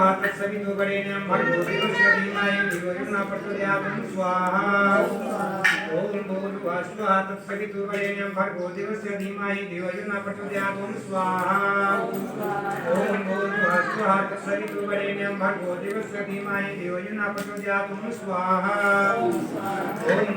भूर्भुवः स्वः तत्सवितुर्वरेण्यं भर्गो देवस्य धीमहि धियो न प्रचोदयात्। स्वाहा। ओम भूर्भुवः स्वः तत्सवितुर्वरेण्यं भर्गो देवस्य धीमहि धियो न प्रचोदयात्। स्वाहा। ओम भूर्भुवः स्वः तत्सवितुर्वरेण्यं भर्गो देवस्य धीमहि धियो न प्रचोदयात्। स्वाहा। ओम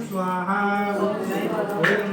स्वाहा। ओम